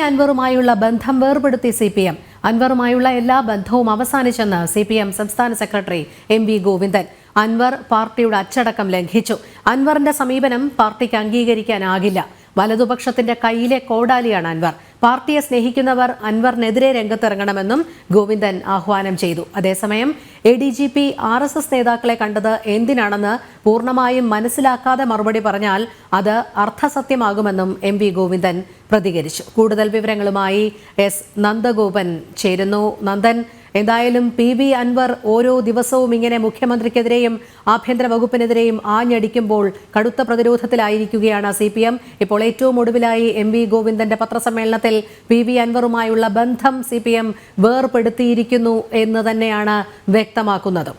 അൻവറുമായുള്ള ബന്ധം വേർപെടുത്തി C P M അൻവറുമായുള്ള എല്ലാ ബന്ധവും അവസാനിച്ചെന്ന് സി പി എം സംസ്ഥാന secretary M V Govindan. Anwar പാർട്ടിയുടെ അച്ചടക്കം ലംഘിച്ചു. അൻവറിന്റെ സമീപനം പാർട്ടിക്ക് അംഗീകരിക്കാനാകില്ല. വലതുപക്ഷത്തിന്റെ കയ്യിലെ കോടാലിയാണ് അൻവർ. പാർട്ടിയെ സ്നേഹിക്കുന്നവർ അൻവറിനെതിരെ രംഗത്തിറങ്ങണമെന്നും ഗോവിന്ദൻ ആഹ്വാനം ചെയ്തു. അതേസമയം A D G P R S S നേതാക്കളെ കണ്ടത് എന്തിനാണെന്ന് പൂർണമായും മനസ്സിലാക്കാതെ മറുപടി പറഞ്ഞാൽ അത് അർത്ഥസത്യമാകുമെന്നും എം വി ഗോവിന്ദൻ പ്രതികരിച്ചു. കൂടുതൽ വിവരങ്ങളുമായി എസ് നന്ദഗോപൻ ചേരുന്നു. നന്ദൻ എന്തായാലും പി വി അൻവർ ഓരോ ദിവസവും ഇങ്ങനെ മുഖ്യമന്ത്രിക്കെതിരെയും ആഭ്യന്തര വകുപ്പിനെതിരെയും ആഞ്ഞടിക്കുമ്പോൾ കടുത്ത പ്രതിരോധത്തിലായിരിക്കുകയാണ് സി ഇപ്പോൾ ഏറ്റവും ഒടുവിലായി എം വി ഗോവിന്ദന്റെ പത്രസമ്മേളനത്തിൽ പി വി അൻവറുമായുള്ള ബന്ധം സി പി എം വേർപെടുത്തിയിരിക്കുന്നു എന്ന് തന്നെയാണ് വ്യക്തമാക്കുന്നത്.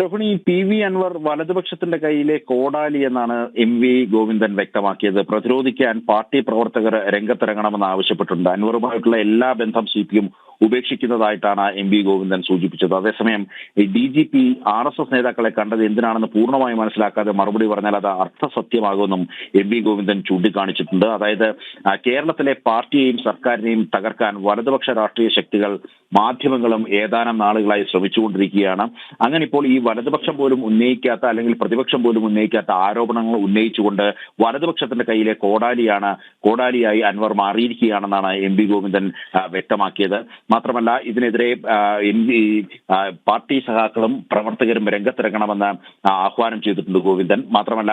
രോഹിണി പി വി അൻവർ വലതുപക്ഷത്തിന്റെ കയ്യിലെ കോടാലി എന്നാണ് എം വി ഗോവിന്ദൻ വ്യക്തമാക്കിയത്. പ്രതിരോധിക്കാൻ പാർട്ടി പ്രവർത്തകർ രംഗത്തിറങ്ങണമെന്ന് ആവശ്യപ്പെട്ടിട്ടുണ്ട്. അൻവറുമായിട്ടുള്ള എല്ലാ ബന്ധം സി പി എം ഉപേക്ഷിക്കുന്നതായിട്ടാണ് എം വി ഗോവിന്ദൻ സൂചിപ്പിച്ചത്. അതേസമയം D G P R S S നേതാക്കളെ കണ്ടത് എന്തിനാണെന്ന് പൂർണമായി മനസ്സിലാക്കാതെ മറുപടി പറഞ്ഞാൽ അത് അർത്ഥസത്യമാകുമെന്നും എം വി ഗോവിന്ദൻ ചൂണ്ടിക്കാണിച്ചിട്ടുണ്ട്. അതായത് കേരളത്തിലെ പാർട്ടിയെയും സർക്കാരിനെയും തകർക്കാൻ വലതുപക്ഷ രാഷ്ട്രീയ ശക്തികൾ മാധ്യമങ്ങളും ഏതാനും നാളുകളായി ശ്രമിച്ചുകൊണ്ടിരിക്കുകയാണ്. അങ്ങനെ ഇപ്പോൾ ഈ വലതുപക്ഷം പോലും ഉന്നയിക്കാത്ത അല്ലെങ്കിൽ പ്രതിപക്ഷം പോലും ഉന്നയിക്കാത്ത ആരോപണങ്ങൾ ഉന്നയിച്ചുകൊണ്ട് വലതുപക്ഷത്തിന്റെ കയ്യിലെ കോടാലിയാണ് കോടാലിയായി അൻവർ മാറിയിരിക്കുകയാണെന്നാണ് എം പി ഗോവിന്ദൻ വ്യക്തമാക്കിയത്. മാത്രമല്ല ഇതിനെതിരെ പാർട്ടി സഖാക്കളും പ്രവർത്തകരും രംഗത്തിറങ്ങണമെന്ന് ആഹ്വാനം ചെയ്തിട്ടുണ്ട് ഗോവിന്ദൻ. മാത്രമല്ല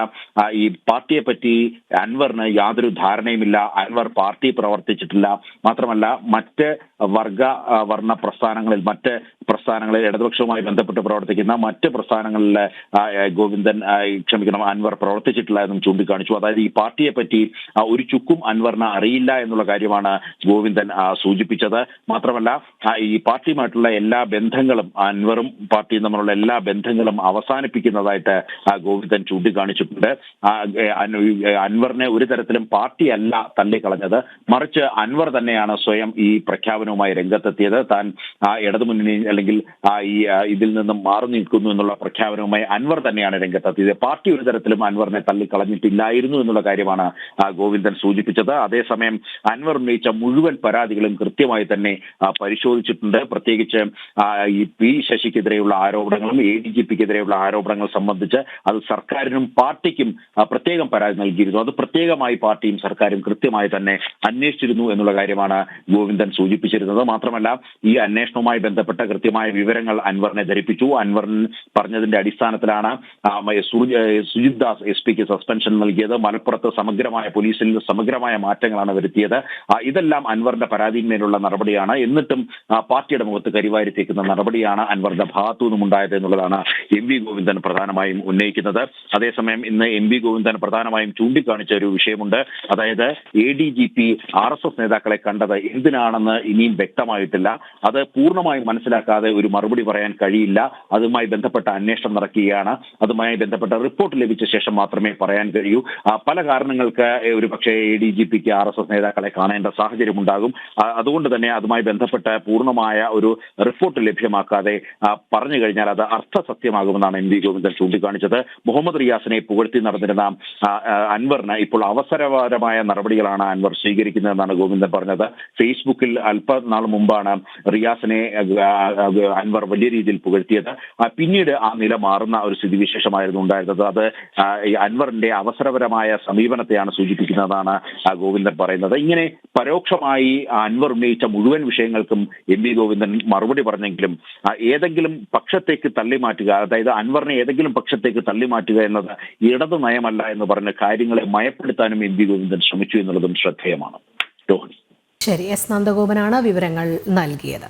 ഈ പാർട്ടിയെ പറ്റി അൻവറിന് യാതൊരു ധാരണയുമില്ല. അൻവർ പാർട്ടി പ്രവർത്തിച്ചിട്ടില്ല. മാത്രമല്ല മറ്റ് വർഗ വർണ പ്രസ്ഥാനങ്ങളിൽ മറ്റ് പ്രസ്ഥാനങ്ങളിൽ ഇടതുപക്ഷവുമായി ബന്ധപ്പെട്ട് പ്രവർത്തിക്കുന്ന മറ്റ് പ്രസ്ഥാനങ്ങളിൽ ഗോവിന്ദൻ ക്ഷമിക്കണം അൻവർ പ്രവർത്തിച്ചിട്ടില്ല എന്നും ചൂണ്ടിക്കാണിച്ചു. അതായത് ഈ പാർട്ടിയെ പറ്റി ഒരു ചുക്കും അൻവറിന് അറിയില്ല എന്നുള്ള കാര്യമാണ് ഗോവിന്ദൻ സൂചിപ്പിച്ചത്. മാത്രമല്ല ആ, ഈ പാർട്ടിയുമായിട്ടുള്ള എല്ലാ ബന്ധങ്ങളും അൻവറും പാർട്ടിയും തമ്മിലുള്ള എല്ലാ ബന്ധങ്ങളും അവസാനിപ്പിക്കുന്നതായിട്ട് ഗോവിന്ദൻ ചൂണ്ടിക്കാണിച്ചിട്ടുണ്ട്. അൻവറിനെ ഒരു തരത്തിലും പാർട്ടിയല്ല തള്ളിക്കളഞ്ഞത്. മറിച്ച് അൻവർ തന്നെയാണ് സ്വയം ഈ പ്രഖ്യാപനവുമായി രംഗത്തെത്തിയത്. താൻ ആ ഇടതുമുന്നണി അല്ലെങ്കിൽ ഈ ഇതിൽ നിന്നും മാറി നിൽക്കുന്നു എന്നുള്ള പ്രഖ്യാപനവുമായി അൻവർ തന്നെയാണ് രംഗത്തെത്തിയത്. പാർട്ടി ഒരു തരത്തിലും അൻവറിനെ തള്ളിക്കളഞ്ഞിട്ടില്ലായിരുന്നു എന്നുള്ള കാര്യമാണ് ഗോവിന്ദൻ സൂചിപ്പിച്ചത്. അതേസമയം അൻവർ ഉന്നയിച്ച മുഴുവൻ പരാതികളും കൃത്യമായി തന്നെ പരിശോധിച്ചിട്ടുണ്ട്. പ്രത്യേകിച്ച് ഈ പി ശശിക്കെതിരെയുള്ള ആരോപണങ്ങളും എ ഡി ജി പിക്കെതിരെയുള്ള ആരോപണങ്ങൾ സംബന്ധിച്ച് അത് സർക്കാരിനും പാർട്ടിക്കും പ്രത്യേകം പരാതി നൽകിയിരുന്നു. അത് പ്രത്യേകമായി പാർട്ടിയും സർക്കാരും കൃത്യമായി തന്നെ അന്വേഷിച്ചിരുന്നു എന്നുള്ള കാര്യമാണ് ഗോവിന്ദൻ സൂചിപ്പിച്ചിരുന്നത്. മാത്രമല്ല ഈ അന്വേഷണവുമായി ബന്ധപ്പെട്ട കൃത്യമായ വിവരങ്ങൾ അൻവറിനെ ധരിപ്പിച്ചു. അൻവർ പറഞ്ഞതിന്റെ അടിസ്ഥാനത്തിലാണ് സുജിത് ദാസ് എസ് പിക്ക് സസ്പെൻഷൻ നൽകിയത്. മലപ്പുറത്ത് സമഗ്രമായ പോലീസിൽ സമഗ്രമായ മാറ്റങ്ങളാണ് വരുത്തിയത്. ഇതെല്ലാം അൻവറിന്റെ പരാതിയിന്മേലുള്ള നടപടിയാണ്. എന്നിട്ടും ആ, പാർട്ടിയുടെ മുഖത്ത് കരിവാരി തേക്കുന്ന നടപടിയാണ് അൻവറിന്റെ ഭാഗത്തു നിന്നും ഉണ്ടായത് എന്നുള്ളതാണ് എം വി ഗോവിന്ദൻ പ്രധാനമായും ഉന്നയിക്കുന്നത്. അതേസമയം ഇന്ന് എം വി ഗോവിന്ദൻ പ്രധാനമായും ചൂണ്ടിക്കാണിച്ച ഒരു വിഷയമുണ്ട്. അതായത് A D G P R S S നേതാക്കളെ കണ്ടത് എന്തിനാണെന്ന് ഇനിയും വ്യക്തമായിട്ടില്ല. അത് പൂർണമായും മനസ്സിലാക്കാതെ ഒരു മറുപടി പറയാൻ കഴിയില്ല. അതുമായി ബന്ധപ്പെട്ട അന്വേഷണം നടക്കുകയാണ്. അതുമായി ബന്ധപ്പെട്ട റിപ്പോർട്ട് ലഭിച്ച ശേഷം മാത്രമേ പറയാൻ കഴിയൂ. പല കാരണങ്ങൾക്ക് ഒരു പക്ഷേ എ ഡി ജി പിക്ക് ആർ എസ് എസ് നേതാക്കളെ കാണേണ്ട സാഹചര്യം ഉണ്ടാകും അതുകൊണ്ട് തന്നെ അതുമായി ബന്ധപ്പെട്ട് പൂർണമായ ഒരു റിപ്പോർട്ട് ലഭ്യമാക്കാതെ പറഞ്ഞു കഴിഞ്ഞാൽ അത് അർത്ഥസത്യമാകുമെന്നാണ് എം വി ഗോവിന്ദൻ ചൂണ്ടിക്കാണിച്ചത്. മുഹമ്മദ് റിയാസിനെ പുകഴ്ത്തി നടന്നിരുന്ന അൻവറിന് ഇപ്പോൾ അവസരപരമായ നടപടികളാണ് അൻവർ സ്വീകരിക്കുന്നതെന്നാണ് ഗോവിന്ദൻ പറഞ്ഞത്. ഫേസ്ബുക്കിൽ അല്പനാൾ മുമ്പാണ് റിയാസിനെ അൻവർ വലിയ രീതിയിൽ പുകഴ്ത്തിയത്. പിന്നീട് ആ നില മാറുന്ന ഒരു സ്ഥിതിവിശേഷമായിരുന്നു ഉണ്ടായിരുന്നത്. അത് അൻവറിന്റെ അവസരപരമായ സമീപനത്തെയാണ് സൂചിപ്പിക്കുന്നതാണ് ഗോവിന്ദൻ പറയുന്നത്. ഇങ്ങനെ പരോക്ഷമായി അൻവർ ഉന്നയിച്ച മുഴുവൻ വിഷയങ്ങൾക്കും എം വി ഗോവിന്ദൻ മറുപടി പറഞ്ഞെങ്കിലും ഏതെങ്കിലും പക്ഷത്തേക്ക് തള്ളി മാറ്റുക അതായത് അൻവറിനെ ഏതെങ്കിലും പക്ഷത്തേക്ക് തള്ളി മാറ്റുക എന്നത് ഇടത് നയമല്ല എന്ന് പറഞ്ഞ് കാര്യങ്ങളെ മയപ്പെടുത്താനും എം വി ഗോവിന്ദൻ ശ്രമിച്ചു എന്നുള്ളതും ശ്രദ്ധേയമാണ്. ശരി എസ് നന്ദഗോപനാണ് വിവരങ്ങൾ നൽകിയത്.